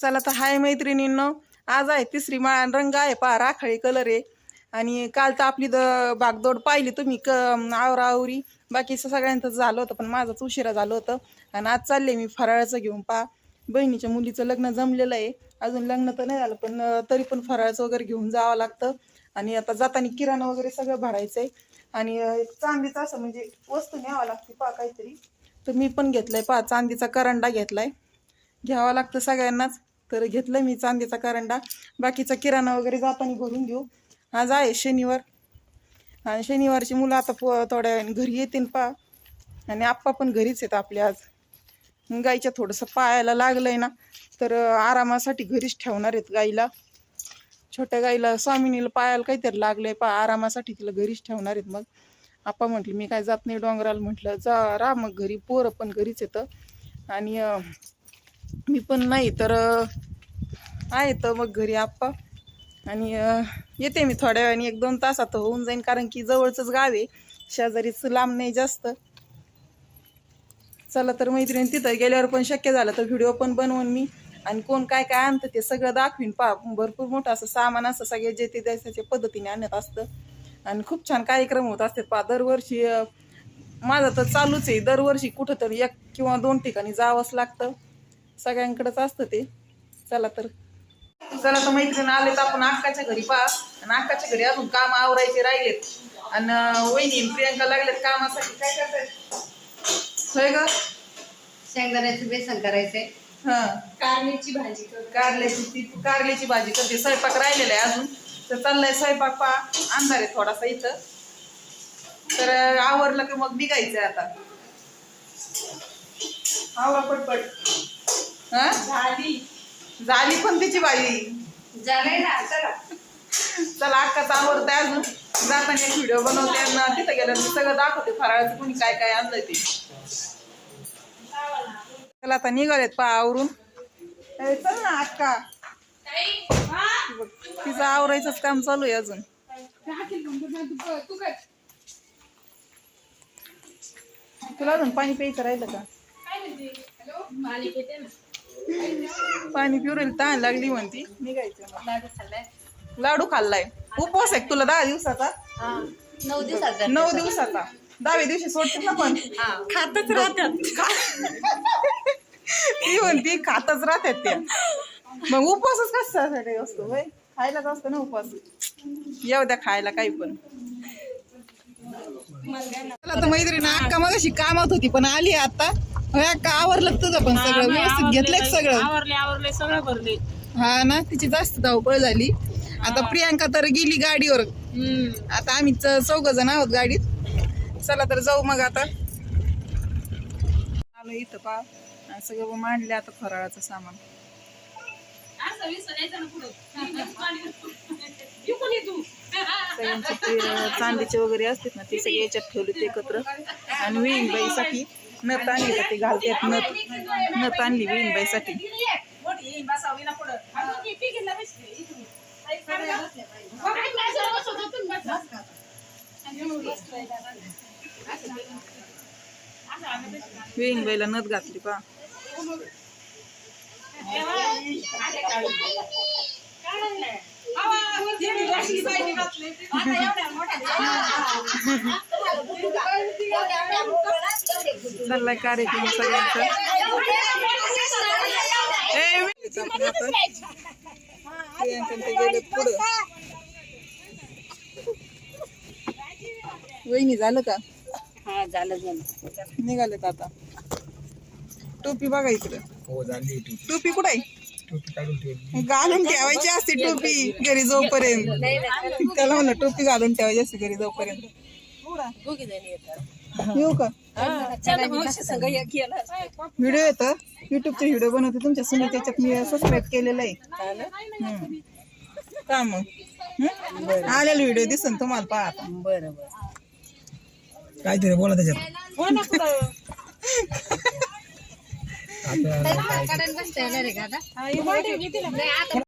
चला तर हाय मैत्रिणींनो आज आहे तिसरी माळा रंग आहे पहा राखाळी कलर आहे. आणि काल तर आपली द बागदोड पाहिली तुम्ही क आवरा आवरी. बाकीचं सगळ्यांचं झालं होतं पण माझंच उशिरा झालं होतं. आणि आज चालले मी फराळाचं घेऊन पहा. बहिणीच्या मुलीचं लग्न जमलेलं आहे. अजून लग्न तर नाही झालं पण तरी पण फराळाचं वगैरे घेऊन जावं लागतं. आणि आता जाताना किराणा वगैरे सगळं भरायचं आहे आणि चांदीचं असं म्हणजे वस्तू न्यावं लागते पहा काहीतरी. तर मी पण आहे पहा चांदीचा करंडा घेतलाय. घ्यावा लागतं सगळ्यांनाच. तर घेतलं मी चांदीचा करंडा. बाकीचा किराणा वगैरे जाताना भरून घेऊ. आज आहे शनिवार. आणि शनिवारची मुलं आता प थोड्या वेळाने घरी येतील पा. आणि आप्पा पण घरीच आहेत आपले आज. मग गाईच्या थोडंसं पायाला लागलंय ना तर आरामासाठी घरीच ठेवणार आहेत गाईला. छोट्या गाईला स्वामिनीला पायाला काहीतरी लागलंय पा. आरामासाठी तिला घरीच ठेवणार आहेत मग. आप्पा म्हटलं मी काय जात नाही डोंगराला. म्हटलं जा रा मग घरी. पोरं पण घरीच येतं. आणि मी पण नाही तर आहे तर मग घरी आप्पा. आणि येते मी थोड्या वेळाने एक दोन तासात होऊन जाईन कारण की जवळचंच गाव आहे. शेजारीच लांब नाही जास्त. चला तर मैत्रिणी तिथं गेल्यावर पण शक्य झालं तर व्हिडिओ पण बनवून मी. आणि कोण काय काय आणतं ते सगळं दाखवीन. पा भरपूर मोठं असं सामान असं सगळे जे ते त्याच्या पद्धतीने आणत असतं. आणि खूप छान कार्यक्रम होत असतात. पा दरवर्षी माझं तर चालूच आहे. दरवर्षी कुठं तरी एक किंवा दोन ठिकाणी जावंच लागतं. सगळ्यांकडेच असतं ते. चला तर. चला तर मैत्रीण आले तर आपण अक्काच्या घरी पहा. आणि अक्काच्या घरी अजून काम आवरायचे राहिलेत. आणि वहिनी प्रियंका लागलेत कामासाठी. काय करतायत होय ग? शेंगदाण्याचं बेसन करायचंय. हा. कारल्याची भाजी कारल्याची ती कारल्याची भाजी करते. स्वयंपाक राहिलेला आहे अजून. तर चाललाय स्वयंपाक पहा. अंधार आहे थोडासा इथं. तर आवरलं की मग निघायचंय आता. आवरा पटपट. झाली. झाली पण तिची भाजी झालंय ना चला. चला अक्काच आवडतंय अजून. जाताना एक व्हिडिओ बनवते आणि तिथं गेलं मी सगळं दाखवते फराळाचं कोणी काय काय आणलंय ते. चला आता निघालेत पा आवरून चल ना अक्का तिचं आवरायचंच काम चालू आहे अजून. तुला अजून पाणी प्यायचं राहिलं का? पाणी पिवरेल तहान लागली म्हणती. निघायचं. लाडू खाल्लाय. उपवास आहे तुला दहा दिवसाचा? नऊ दिवसात नऊ दिवसाचा. दहाव्या दिवशी सोडते ना पण. खातच राहतात. ती म्हणती खातच राहतात त्या मग उपवासच कशासाठी असतो खायलाच असतो ना उपवास. येऊ द्या खायला काही पण. तर मैत्रीण अक्का मग अशी कामात होती पण आली आता. अक्का आवरलं का तुझं पण सगळं? व्यवस्थित घेतलंय का सगळं? आवरले आवरले सगळं भरले. हा ना तिची जास्त धावपळ झाली. आता प्रियांका तर गेली गाडीवर. आता आम्ही चौघ जण आहोत गाडीत. चला तर जाऊ मग आता. आलो इथं पा सगळं मांडले आता फराळाचं सामान. सगळ्यांचे ते चांदीचे वगैरे असतात ना ते सगळे याच्यात ठेवले एकत्र. आणि विहीनबाईसाठी नथ आणली का ते घालतात नथ नथ आणली विहीनबाईसाठी विहीनबाईला नथ घातली पा. चाललाय कार्यक्रम सगळ्यांचा. वहिनी झालं का? हा झालं झालं. निघालेत आता. टोपी बघा इकडं. हो झाली टोपी. टोपी कुठे आहे? टोपी काढून ठेवली घालून ठेवायची असते टोपी घरी जाऊपर्यंत त्याला म्हणलं टोपी घालून ठेवायची असते घरी जाऊपर्यंत येऊ का? व्हिडिओ येतं. युट्यूबचे व्हिडिओ बनवते. तुमच्या सुने त्याच्यात मी सबस्क्राईब केलेलं आहे. का मग? हम्म? आलेला व्हिडिओ दिसन तुम्हाला पहा आता बरं. काहीतरी बोला त्याच्यात.